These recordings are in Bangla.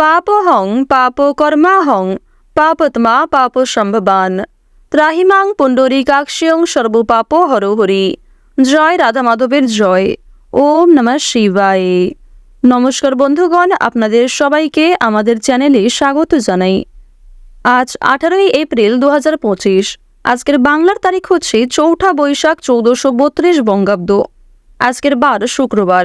পাপহং পাপকর্মাহং পাপত্মা পাপ সম্ভবান। ত্রাহিমাং পুণ্ডরীকাক্ষিয়ং সর্বপাপ হরহরি। জয় রাধা মাধবের জয়। ওম নমঃ শিবায়। নমস্কার বন্ধুগণ, আপনাদের সবাইকে আমাদের চ্যানেলে স্বাগত জানাই। আজ আঠারোই এপ্রিল দু আজকের বাংলার তারিখ হচ্ছে চৌঠা বৈশাখ চৌদ্দশো বত্রিশ বঙ্গাব্দ। আজকের বার শুক্রবার।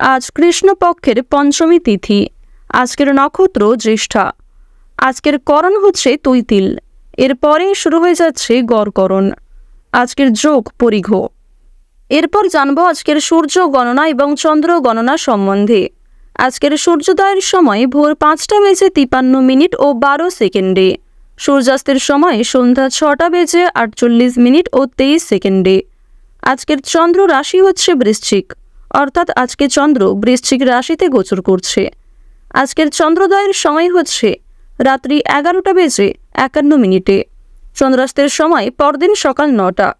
আজ কৃষ্ণপক্ষের পঞ্চমী তিথি। আজকের নক্ষত্র জ্যেষ্ঠা। আজকের করণ হচ্ছে তৈতিল। এরপরে শুরু হয়ে যাচ্ছে গড়করণ। আজকের যোগ পরিঘ। এরপর জানব আজকের সূর্য গণনা এবং চন্দ্র গণনা সম্বন্ধে। আজকের সূর্যোদয়ের সময় ভোর পাঁচটা বেজে তিপান্ন মিনিট ও বারো সেকেন্ডে। সূর্যাস্তের সময় সন্ধ্যা ছটা বেজে আটচল্লিশ মিনিট ও তেইশ সেকেন্ডে। আজকের চন্দ্র রাশি হচ্ছে বৃশ্চিক। অর্থাৎ আজকে চন্দ্র বৃশ্চিক রাশিতে গোচর করছে। আজকের চন্দ্রোদয়ের সময় হচ্ছে রাত্রি এগারোটা বেজে একান্ন মিনিটে। চন্দ্রাস্তের সময় পরদিন সকাল নটা।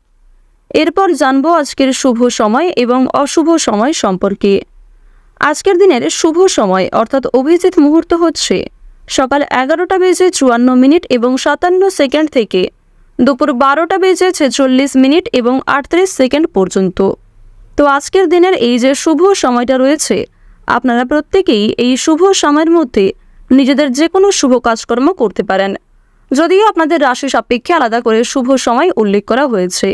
এরপর জানব আজকের শুভ সময় এবং অশুভ সময় সম্পর্কে। আজকের দিনের শুভ সময় অর্থাৎ অভিজিৎ মুহূর্ত হচ্ছে সকাল এগারোটা বেজে চুয়ান্ন মিনিট এবং সাতান্ন সেকেন্ড থেকে। দুপুর বারোটা বেজে ছেচল্লিশ মিনিট এবং আটত্রিশ সেকেন্ড পর্যন্ত। তো আজকের দিনের এই যে শুভ সময়টা রয়েছে, আপনারা প্রত্যেকেই এই শুভ সময়ের মধ্যে নিজেদের যে কোনো শুভ কাজকর্ম করতে পারেন। যদিও আপনাদের রাশি সাপেক্ষে আলাদা করে শুভ সময় উল্লেখ করা হয়েছে।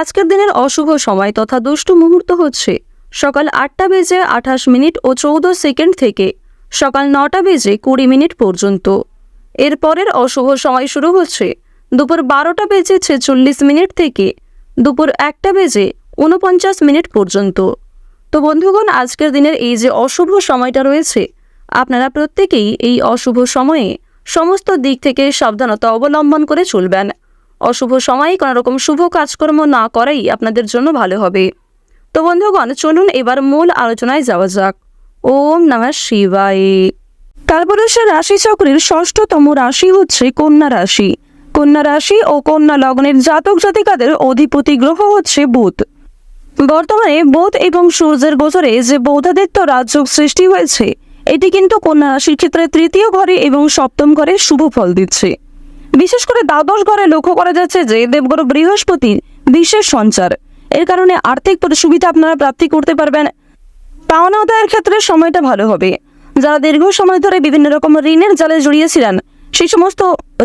আজকের দিনের অশুভ সময় তথা দুষ্টু মুহূর্ত হচ্ছে সকাল আটটা বেজে আঠাশ মিনিট ও চৌদ্দ সেকেন্ড থেকে সকাল নটা বেজে কুড়ি মিনিট পর্যন্ত। এরপরের অশুভ সময় শুরু হচ্ছে দুপুর বারোটা বেজে ছেচল্লিশ মিনিট থেকে দুপুর একটা বেজে উনপঞ্চাশ মিনিট পর্যন্ত। তো বন্ধুগণ, আজকের দিনের এই যে অশুভ সময়টা রয়েছে, আপনারা প্রত্যেকেই এই অশুভ সময়ে সমস্ত দিক থেকে সাবধানতা অবলম্বন করে চলবেন। অশুভ সময়ে কোনো রকম শুভ কাজকর্ম না করাই আপনাদের জন্য ভালো হবে। তো বন্ধুগণ, চলুন এবার মূল আলোচনায় যাওয়া যাক। ওম নমঃ শিবায়। কালপুরুষের রাশি চক্রের ষষ্ঠতম রাশি হচ্ছে কন্যা রাশি। কন্যা রাশি ও কন্যা লগ্নের জাতক জাতিকাদের অধিপতি গ্রহ হচ্ছে বুধ। বর্তমানে বুধ এবং সূর্যের গোচরে যে বৌদ্ধাদিত্য রাজযোগ সৃষ্টি হয়েছে, এটি কিন্তু কন্যা রাশির ক্ষেত্রে তৃতীয় ঘরে এবং সপ্তম ঘরে শুভ ফল দিচ্ছে। বিশেষ করে দ্বাদশ ঘরে লক্ষ্য করা যাচ্ছে যে দেবগুরু বৃহস্পতির বিশেষ সঞ্চার। এর কারণে আর্থিক সুবিধা আপনারা প্রাপ্তি করতে পারবেন। পাওনা আদায়ের ক্ষেত্রে সময়টা ভালো হবে। যারা দীর্ঘ সময় ধরে বিভিন্ন রকম ঋণের জালে জড়িয়েছিলেন, সেই সমস্ত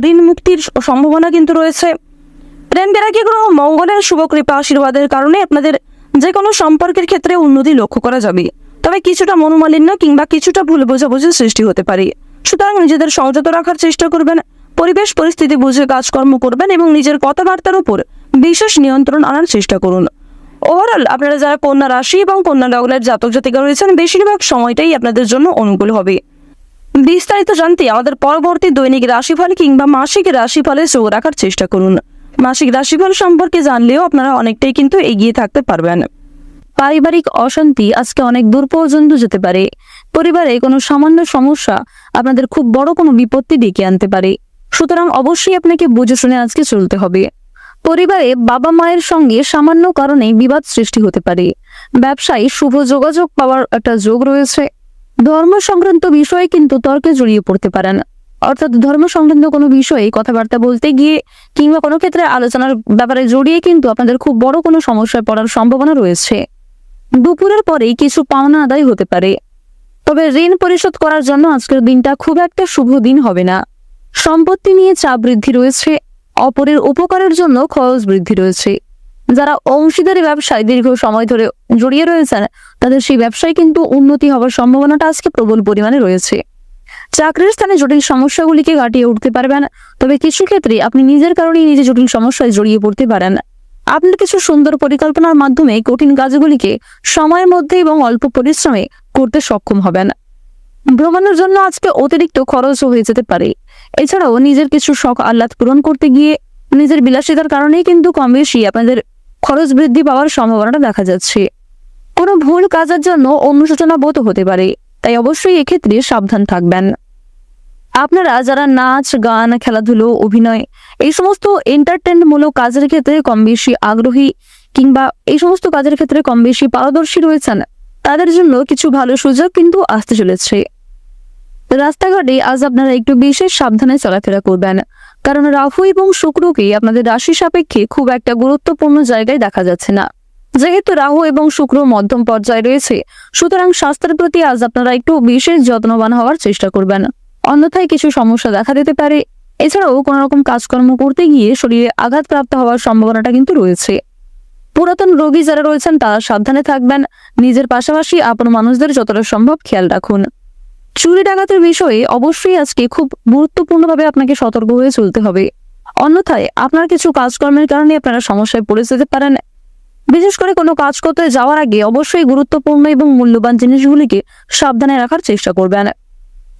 ঋণ মুক্তির সম্ভাবনা কিন্তু রয়েছে। প্রেম বিরাগী গ্রহ মঙ্গলের শুভ কৃপা, আশীর্বাদের কারণে আপনাদের যে কোনো সম্পর্কের ক্ষেত্রে উন্নতি লক্ষ্য করা যাবে। তবে কিছুটা মনোমালিন্য কিংবা কিছুটা ভুল বোঝাবুঝির সৃষ্টি হতে পারে। সুতরাং নিজেদের সংযত রাখার চেষ্টা করবেন, পরিবেশ, পরিস্থিতি বুঝে কাজকর্ম করবেন এবং নিজের কথাবার্তার উপর বিশেষ নিয়ন্ত্রণ আনার চেষ্টা করুন। ওভারঅল আপনারা যারা কন্যা রাশি এবং কন্যা লগ্নের জাতক জাতিকা রয়েছেন, বেশিরভাগ সময়টাই আপনাদের জন্য অনুকূল হবে। বিস্তারিত জানতে আমাদের পরবর্তী দৈনিক রাশিফল কিংবা মাসিক রাশিফলে যোগ রাখার চেষ্টা করুন। মাসিক রাশিফল সম্পর্কে জানলেও আপনারা অনেকটাই কিন্তু এগিয়ে থাকতে পারবেন। পারিবারিক অশান্তি আজকে অনেক দূর পর্যন্ত যেতে পারে। পরিবারে কোনো সামান্য সমস্যা আপনাদের খুব বড় কোনো বিপত্তি ডেকে আনতে পারে। সুতরাং অবশ্যই আপনাকে বুঝে শুনে আজকে চলতে হবে। পরিবারে বাবা মায়ের সঙ্গে সামান্য কারণে বিবাদ সৃষ্টি হতে পারে। ব্যবসায় শুভ যোগাযোগ পাওয়ার একটা যোগ রয়েছে। ধর্ম সংক্রান্ত বিষয়ে কিন্তু তর্কে জড়িয়ে পড়তে পারেন। অর্থাৎ ধর্ম সংক্রান্ত কোনো বিষয়ে কথাবার্তা বলতে গিয়ে কিংবা কোনো ক্ষেত্রে আলোচনার ব্যাপারে জড়িয়ে কিন্তু আপনাদের খুব বড় কোনো সমস্যায় পড়ার সম্ভাবনা রয়েছে। দুপুরের পরেই কিছু পাওনা আদায় হতে পারে। তবে ঋণ পরিশোধ করার জন্য আজকের দিনটা খুব একটা শুভ দিন হবে না। সম্পত্তি নিয়ে চাপ বৃদ্ধি রয়েছে, অপরের উপকারের জন্য খরচ বৃদ্ধি রয়েছে। যারা অংশীদারি ব্যবসায় দীর্ঘ সময় ধরে জড়িয়ে রয়েছেন, তাদের সেই ব্যবসায় কিন্তু উন্নতি হওয়ার সম্ভাবনাটা আজকে প্রবল পরিমাণে রয়েছে। চাকরির স্থানে জটিল সমস্যাগুলিকে কাটিয়ে উঠতে পারবেন, তবে কিছু ক্ষেত্রে আপনি নিজের কারণেই নিজে জটিল সমস্যায় জড়িয়ে পড়তে পারেন। আপনার কিছু সুন্দর পরিকল্পনার মাধ্যমে কঠিন কাজগুলিকে সময়ের মধ্যে এবং অল্প পরিশ্রমে করতে সক্ষম হবেন। ভ্রমণের জন্য আজকে অতিরিক্ত খরচও হয়ে যেতে পারে। এছাড়াও নিজের কিছু শখ আহ্লাদ পূরণ করতে গিয়ে নিজের বিলাসিতার কারণেই কিন্তু কম বেশি আপনাদের খরচ বৃদ্ধি পাওয়ার সম্ভাবনাটা দেখা যাচ্ছে। কোনো ভুল কাজের জন্য অনুশোচনা বোধ হতে পারে। তাই অবশ্যই এক্ষেত্রে সাবধান থাকবেন। আপনারা যারা নাচ, গান, খেলাধুলো, অভিনয়, এই সমস্ত এন্টারটেনমূলক কাজের ক্ষেত্রে কম বেশি আগ্রহী কিংবা এই সমস্ত কাজের ক্ষেত্রে কম বেশি পারদর্শী রয়েছেন, তাদের জন্য কিছু ভালো সুযোগ কিন্তু আসতে চলেছে। রাস্তাঘাটে আজ আপনারা একটু বিশেষ সাবধানে চলাফেরা করবেন, কারণ রাহু এবং শুক্রকে আপনাদের রাশি সাপেক্ষে খুব একটা গুরুত্বপূর্ণ জায়গায় দেখা যাচ্ছে না। যেহেতু রাহু এবং শুক্র মধ্যম পর্যায়ে রয়েছে, সুতরাং স্বাস্থ্যের প্রতি আজ আপনারা একটু বিশেষ যত্নবান হওয়ার চেষ্টা করবেন। অন্যথায় কিছু সমস্যা দেখা দিতে পারে। এছাড়াও কোনো রকম কাজকর্ম করতে গিয়ে শরীরে আঘাতপ্রাপ্ত হওয়ার সম্ভাবনাটা কিন্তু রয়েছে। পুরাতন রোগী যারা রয়েছেন, তারা সাবধানে থাকবেন। নিজের পাশাপাশি আপন মানুষদের যতটা সম্ভব খেয়াল রাখুন। চুরি ডাকাতের বিষয়ে অবশ্যই আজকে খুব গুরুত্বপূর্ণভাবে আপনাকে সতর্ক হয়ে চলতে হবে। অন্যথায় আপনার কিছু কাজকর্মের কারণে আপনারা সমস্যায় পড়ে যেতে পারেন। বিশেষ করে কোনো কাজ করতে যাওয়ার আগে অবশ্যই গুরুত্বপূর্ণ এবং মূল্যবান জিনিসগুলিকে সাবধানে রাখার চেষ্টা করবেন।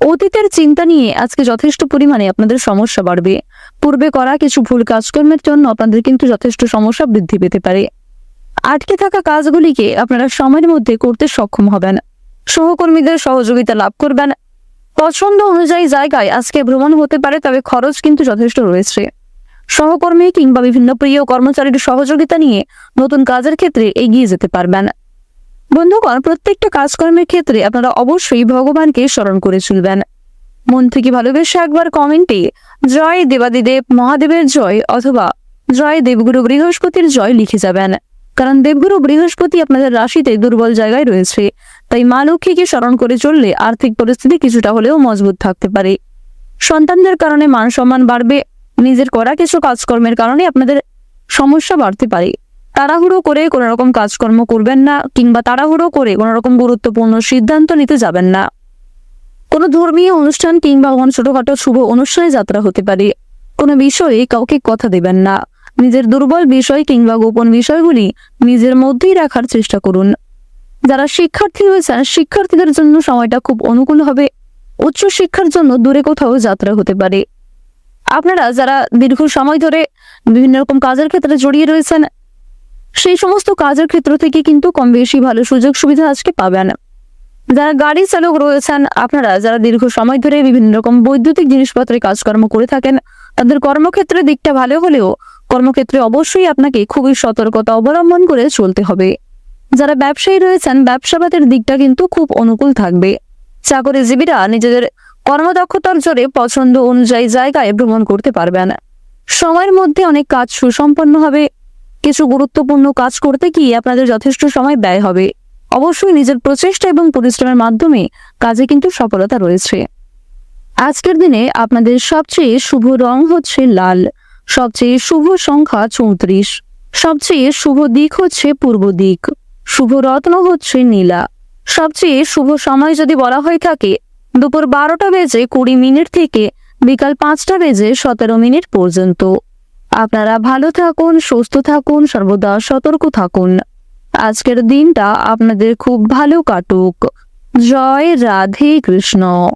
অতীতের চিন্তা নিয়ে আজকে যথেষ্ট পরিমাণে আপনাদের সমস্যা বাড়বে। পূর্বে করা কিছু ভুল কাজকর্মের জন্য আপনাদের কিন্তু যথেষ্ট সমস্যা বৃদ্ধি পেতে পারে। আটকে থাকা কাজগুলিকে আপনারা সময়ের মধ্যে করতে সক্ষম হবেন। সহকর্মীদের সহযোগিতা লাভ করবেন। পছন্দ অনুযায়ী জায়গায় আজকে ভ্রমণ হতে পারে, তবে খরচ কিন্তু যথেষ্ট রয়েছে। সহকর্মী কিংবা বিভিন্ন প্রিয় কর্মচারীর সহযোগিতা নিয়ে নতুন কাজের ক্ষেত্রে এগিয়ে যেতে পারবেন। বন্ধুগণ, প্রত্যেকটা কাজকর্মের ক্ষেত্রে আপনারা অবশ্যই ভগবানকে স্মরণ করে চলবেন। মন থেকে ভালোবেসে একবার কমেন্টে জয় দেবাদিদেব মহাদেবের জয় অথবা জয় দেবগুরু বৃহস্পতির জয় লিখে যাবেন। কারণ দেবগুরু বৃহস্পতি আপনাদের রাশিতে দুর্বল জায়গায় রয়েছে। তাই মা লক্ষ্মীকে স্মরণ করে চললে আর্থিক পরিস্থিতি কিছুটা হলেও মজবুত থাকতে পারে। সন্তানদের কারণে মান সম্মান বাড়বে নিজের করা কিছু কাজকর্মের কারণে আপনাদের সমস্যা বাড়তে পারে। তাড়াহুড়ো করে কোনো রকম কাজকর্ম করবেন না কিংবা তাড়াহুড়ো করে কোনো রকম গুরুত্বপূর্ণ সিদ্ধান্ত নিতে যাবেন না। কোনো ধর্মীয় অনুষ্ঠান কিংবা কোনো ছোটখাটো শুভ অনুষ্ঠানে যাত্রা হতে পারে। কোনো বিষয়ে কাউকে কথা দেবেন না। নিজের দুর্বল বিষয় কিংবা গোপন বিষয়গুলি নিজের মধ্যেই রাখার চেষ্টা করুন। যারা শিক্ষার্থী রয়েছেন, শিক্ষার্থীদের জন্য সময়টা খুব অনুকূল হবে। উচ্চ শিক্ষার জন্য দূরে কোথাও যাত্রা হতে পারে। আপনারা যারা দীর্ঘ সময় ধরে বিভিন্ন রকম কাজের ক্ষেত্রে জড়িয়ে রয়েছেন, সেই সমস্ত কাজের ক্ষেত্র থেকে কিন্তু কম বেশি ভালো সুযোগ সুবিধা আজকে পাবেন। যারা গাড়ি চালক রয়েছেন, আপনারা যারা দীর্ঘ সময় ধরে বিভিন্ন রকম বৈদ্যুতিক জিনিসপত্রের কাজকর্ম করে থাকেন, তাদের কর্মক্ষেত্রের দিকটা ভালো হলেও কর্মক্ষেত্রে অবশ্যই আপনাকে খুবই সতর্কতা অবলম্বন করে চলতে হবে। যারা ব্যবসায়ী রয়েছেন ব্যবসাবাদের দিকটা কিন্তু খুব অনুকূল থাকবে। চাকরিজীবীরা নিজেদের কর্মদক্ষতার জোরে পছন্দ অনুযায়ী জায়গায় ভ্রমণ করতে পারবেন। সময়ের মধ্যে অনেক কাজ সুসম্পন্ন হবে। কিছু গুরুত্বপূর্ণ কাজ করতে গিয়ে আপনাদের যথেষ্ট সময় ব্যয় হবে। অবশ্যই নিজের প্রচেষ্টা এবং পরিশ্রমের মাধ্যমে কাজে কিন্তু সফলতা রয়েছে। আজকের দিনে আপনাদের সবচেয়ে শুভ রং হচ্ছে লাল। সবচেয়ে শুভ সংখ্যা চৌত্রিশ। সবচেয়ে শুভ দিক হচ্ছে পূর্ব দিক। শুভ রত্ন হচ্ছে নীলা। সবচেয়ে শুভ সময় যদি বলা হয়ে থাকে দুপুর বারোটা বেজে কুড়ি মিনিট থেকে বিকাল পাঁচটা বেজে সতেরো মিনিট পর্যন্ত। আপনারা ভালো থাকুন, সুস্থ থাকুন, সর্বদা সতর্ক থাকুন। আজকের দিনটা আপনাদের খুব ভালো কাটুক। জয় রাধে কৃষ্ণ।